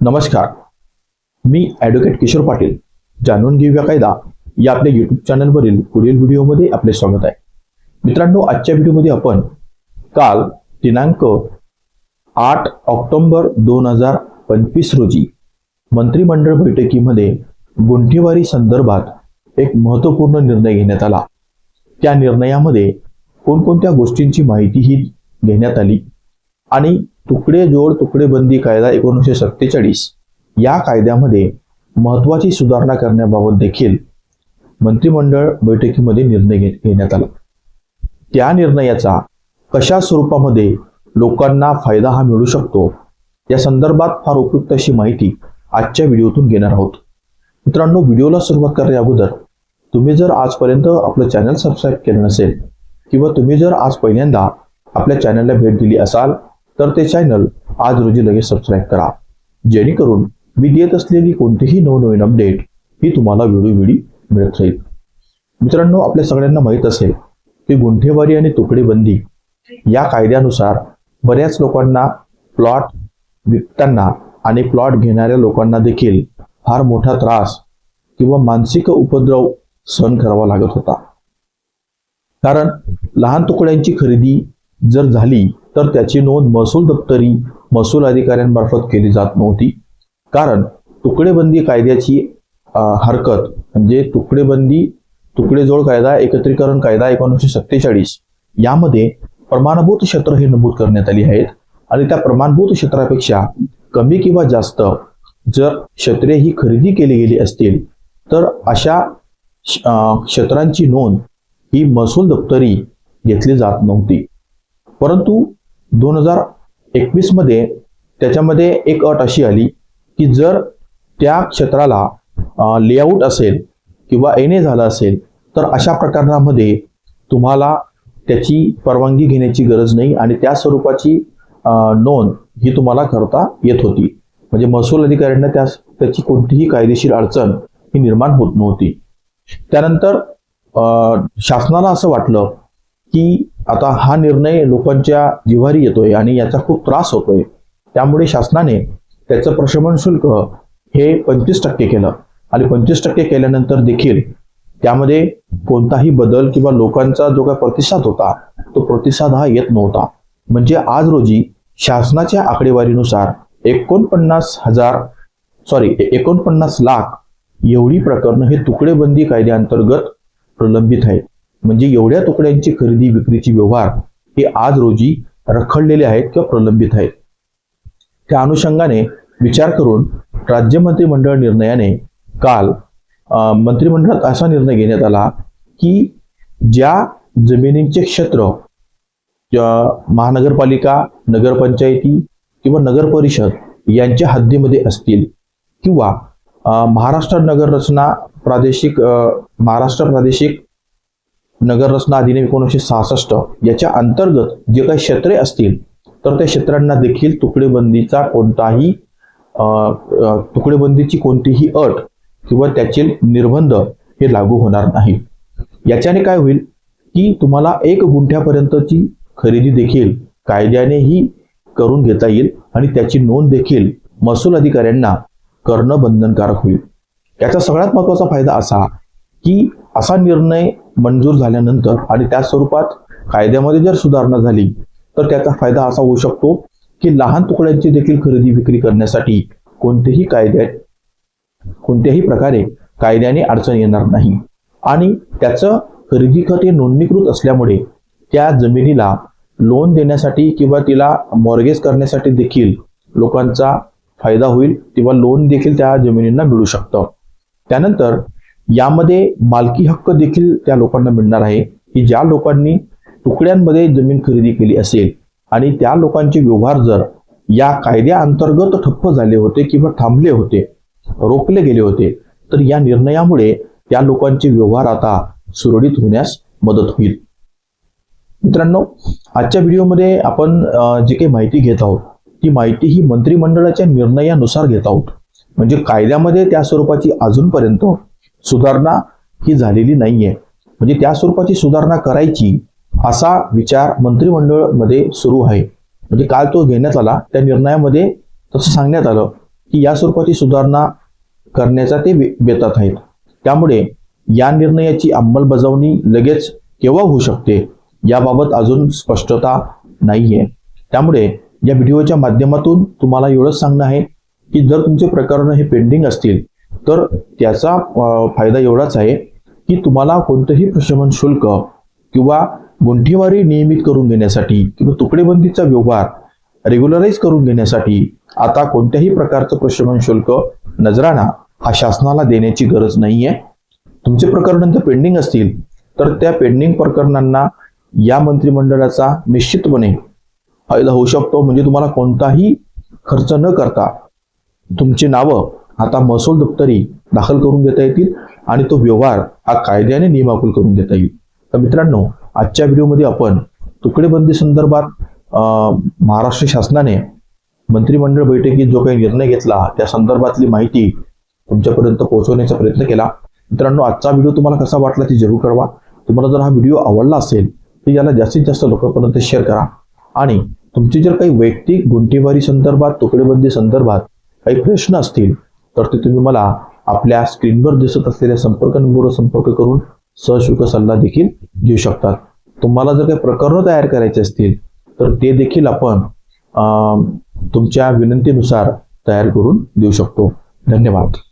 नमस्कार. मी ॲडव्होकेट किशोर पाटील. जाणून घेऊया कायदा. या आपल्या यूट्यूब चॅनलवरील पुढील व्हिडिओमध्ये आपले स्वागत आहे. मित्रांनो आजच्या व्हिडिओमध्ये आपण काल दिनांक आठ ऑक्टोंबर दोन हजार पंचवीस रोजी मंत्रिमंडळ बैठकीमध्ये गुंठेवारी संदर्भात एक महत्त्वपूर्ण निर्णय घेण्यात आला. त्या निर्णयामध्ये कोणकोणत्या गोष्टींची माहितीही घेण्यात आली आणि तुकडे जोड तुकडे बंदी कायदा एकोणीसशे सत्तेचाळीस या कायद्यामध्ये महत्वाची सुधारणा करण्याबाबत देखील मंत्रिमंडळ बैठकीमध्ये निर्णय घे- घेण्यात आला. त्या निर्णयाचा कशा स्वरूपामध्ये लोकांना फायदा हा मिळू शकतो या संदर्भात फार उपयुक्त अशी माहिती आजच्या व्हिडिओतून घेणार आहोत. मित्रांनो व्हिडिओला सुरुवात करण्या अगोदर तुम्ही जर आजपर्यंत आपलं चॅनल सबस्क्राईब केलं नसेल किंवा तुम्ही जर आज पहिल्यांदा आपल्या चॅनलला भेट दिली असाल तर ते चॅनल आज रोजी लगेच सबस्क्राईब करा. जेणेकरून मी देत असलेली कोणतीही नवनवीन अपडेट ही तुम्हाला वेळोवेळी मिळत राहील. मित्रांनो आपल्या सगळ्यांना माहीत असेल की गुंठेवारी आणि तुकडे बंदी या कायद्यानुसार बऱ्याच लोकांना प्लॉट विकताना आणि प्लॉट घेणाऱ्या लोकांना देखील फार मोठा त्रास किंवा मानसिक उपद्रव सहन करावा लागत होता. कारण लहान तुकड्यांची खरेदी जर झाली तर त्याची नोंद महसूल दप्तरी महसूल अधिकाऱ्यांमार्फत केली जात नव्हती. कारण तुकडेबंदी कायद्याची हरकत म्हणजे तुकडेबंदी तुकडेजोड कायदा एकत्रीकरण कायदा एकोणीसशे सत्तेचाळीस यामध्ये प्रमाणभूत क्षेत्र हे नमूद करण्यात आली आहेत. आणि त्या प्रमाणभूत क्षेत्रापेक्षा कमी किंवा जास्त जर क्षेत्रे ही खरेदी केली गेली असतील तर अशा श- क्षेत्रांची नोंद ही महसूल दप्तरी घेतली जात नव्हती. परंतु दोन हजार एकवीसमध्ये त्याच्यामध्ये एक अट अशी आली की जर त्या क्षेत्राला लेआउट असेल किंवा एन ए झालं असेल तर अशा प्रकरणामध्ये तुम्हाला त्याची परवानगी घेण्याची गरज नाही आणि त्या स्वरूपाची नोंद ही तुम्हाला करता येत होती. म्हणजे महसूल अधिकाऱ्यांना त्या त्याची कोणतीही कायदेशीर अडचण ही निर्माण होत नव्हती. त्यानंतर शासनाला असं वाटलं की आता हा निर्णय लोकांच्या जिव्हारी येतोय आणि याचा खूप त्रास होतोय. त्यामुळे शासनाने त्याचं प्रशमन शुल्क हे पंचवीस टक्के केलं. आणि पंचवीस टक्के केल्यानंतर देखील त्यामध्ये कोणताही बदल किंवा लोकांचा जो काही प्रतिसाद होता तो प्रतिसाद हा येत नव्हता. म्हणजे आज रोजी शासनाच्या आकडेवारीनुसार एकोणपन्नास हजार सॉरी एकोणपन्नास लाख एवढी प्रकरणं हे तुकडेबंदी कायद्याअंतर्गत प्रलंबित आहेत. म्हणजे एवढ्या तुकड्यांची खरेदी विक्रीची व्यवहार हे आज रोजी रखडलेले आहेत किंवा प्रलंबित आहेत. त्या अनुषंगाने विचार करून राज्य मंत्रिमंडळ निर्णयाने काल मंत्रिमंडळात असा निर्णय घेण्यात आला की ज्या जमिनींचे क्षेत्र महानगरपालिका नगरपंचायती किंवा नगर परिषद यांच्या हद्दीमध्ये असतील किंवा महाराष्ट्र नगर रचना प्रादेशिक महाराष्ट्र प्रादेशिक नगररचना अधिनियम एकोणीसशे सहासष्ट याच्या अंतर्गत जे काही क्षेत्रे असतील तर त्या क्षेत्रांना देखील तुकडेबंदीचा कोणताही तुकडेबंदीची कोणतीही अट किंवा त्याचे निर्बंध हे लागू होणार नाही. याच्याने काय होईल की तुम्हाला एक गुंठ्यापर्यंतची खरेदी देखील कायद्यानेही करून घेता येईल आणि त्याची नोंद देखील महसूल अधिकाऱ्यांना करणं बंधनकारक होईल. याचा सगळ्यात महत्त्वाचा फायदा असा की असा निर्णय मंजूर झाल्यानंतर आणि त्या स्वरूपात कायद्यामध्ये जर सुधारणा झाली तर त्याचा फायदा असा होऊ शकतो की लहान तुकड्यांची देखील खरेदी विक्री करण्यासाठी कोणतेही कायद्या कोणत्याही प्रकारे कायद्याने अडचण येणार नाही. आणि त्याचं खरेदी खत हे नोंदणीकृत असल्यामुळे त्या जमिनीला लोन देण्यासाठी किंवा तिला मॉर्गेज करण्यासाठी देखील लोकांचा फायदा होईल किंवा लोन देखील त्या जमिनींना मिळू शकतं. त्यानंतर यामध्ये मालकी हक्क देखील त्या लोकांना मिळणार आहे की ज्या लोकांनी तुकड्यांमध्ये जमीन खरेदी केली असेल आणि त्या लोकांचे व्यवहार जर या कायद्याअंतर्गत ठप्प झाले होते किंवा थांबले होते रोखले गेले होते तर या निर्णयामुळे त्या लोकांचे व्यवहार आता सुरळीत होण्यास मदत होईल. मित्रांनो आजच्या व्हिडिओमध्ये आपण जी काही माहिती घेत आहोत ती माहिती ही मंत्रिमंडळाच्या निर्णयानुसार घेत आहोत. म्हणजे कायद्यामध्ये त्या स्वरूपाची अजूनपर्यंत सुधारणा ही झालेली नाहीये. म्हणजे त्या स्वरूपाची सुधारणा करायची असा विचार मंत्रिमंडळमध्ये सुरू आहे. म्हणजे काल तो घेण्यात आला त्या निर्णयामध्ये तसं सांगण्यात आलं की या स्वरूपाची सुधारणा करण्याचा ते बेतात आहेत. त्यामुळे या निर्णयाची अंमलबजावणी लगेच केव्हा होऊ शकते याबाबत अजून स्पष्टता नाही आहे त्यामुळे या व्हिडिओच्या माध्यमातून तुम्हाला एवढंच सांगणं आहे की जर तुमचे प्रकरण हे पेंडिंग असतील तर त्याचा फायदा एवढाच आहे की तुम्हाला कोणतंही प्रशमन शुल्क किंवा गुंठेवारी नियमित करून घेण्यासाठी किंवा तुकडेबंदीचा व्यवहार रेग्युलराईज करून घेण्यासाठी आता कोणत्याही प्रकारचं प्रशमन शुल्क नजराणा हा शासनाला देण्याची गरज नाहीये. तुमचे प्रकरण जर पेंडिंग असतील तर त्या पेंडिंग प्रकरणांना या मंत्रिमंडळाचा निश्चितपणे फायदा होऊ शकतो. म्हणजे तुम्हाला कोणताही खर्च न करता तुमची नावं आता महसूल दप्तरी दाखल करून घेता येतील आणि तो व्यवहार हा कायद्याने नियमाकुल करून घेता येईल. तर मित्रांनो आजच्या व्हिडिओमध्ये आपण तुकडेबंदी संदर्भात महाराष्ट्र शासनाने मंत्रिमंडळ बैठकीत जो काही निर्णय घेतला त्या संदर्भातली माहिती तुमच्यापर्यंत पोहोचवण्याचा प्रयत्न केला. मित्रांनो आजचा व्हिडिओ तुम्हाला कसा वाटला ती जरूर कळवा. तुम्हाला जर हा व्हिडिओ आवडला असेल तर याला जास्तीत जास्त लोकांपर्यंत शेअर करा. आणि तुमचे जर काही वैयक्तिक गुंठेवारी संदर्भात तुकडेबंदी संदर्भात काही प्रश्न असतील तर ते तुम्ही मला आपल्या स्क्रीनवर दिसत असलेल्या संपर्क नंबरवर संपर्क करून सहशुल्क सल्ला देखील घेऊ शकतात. तुम्हाला जर काही प्रकरणं तयार करायचे असतील तर ते देखील आपण तुमच्या विनंतीनुसार तयार करून देऊ शकतो. धन्यवाद.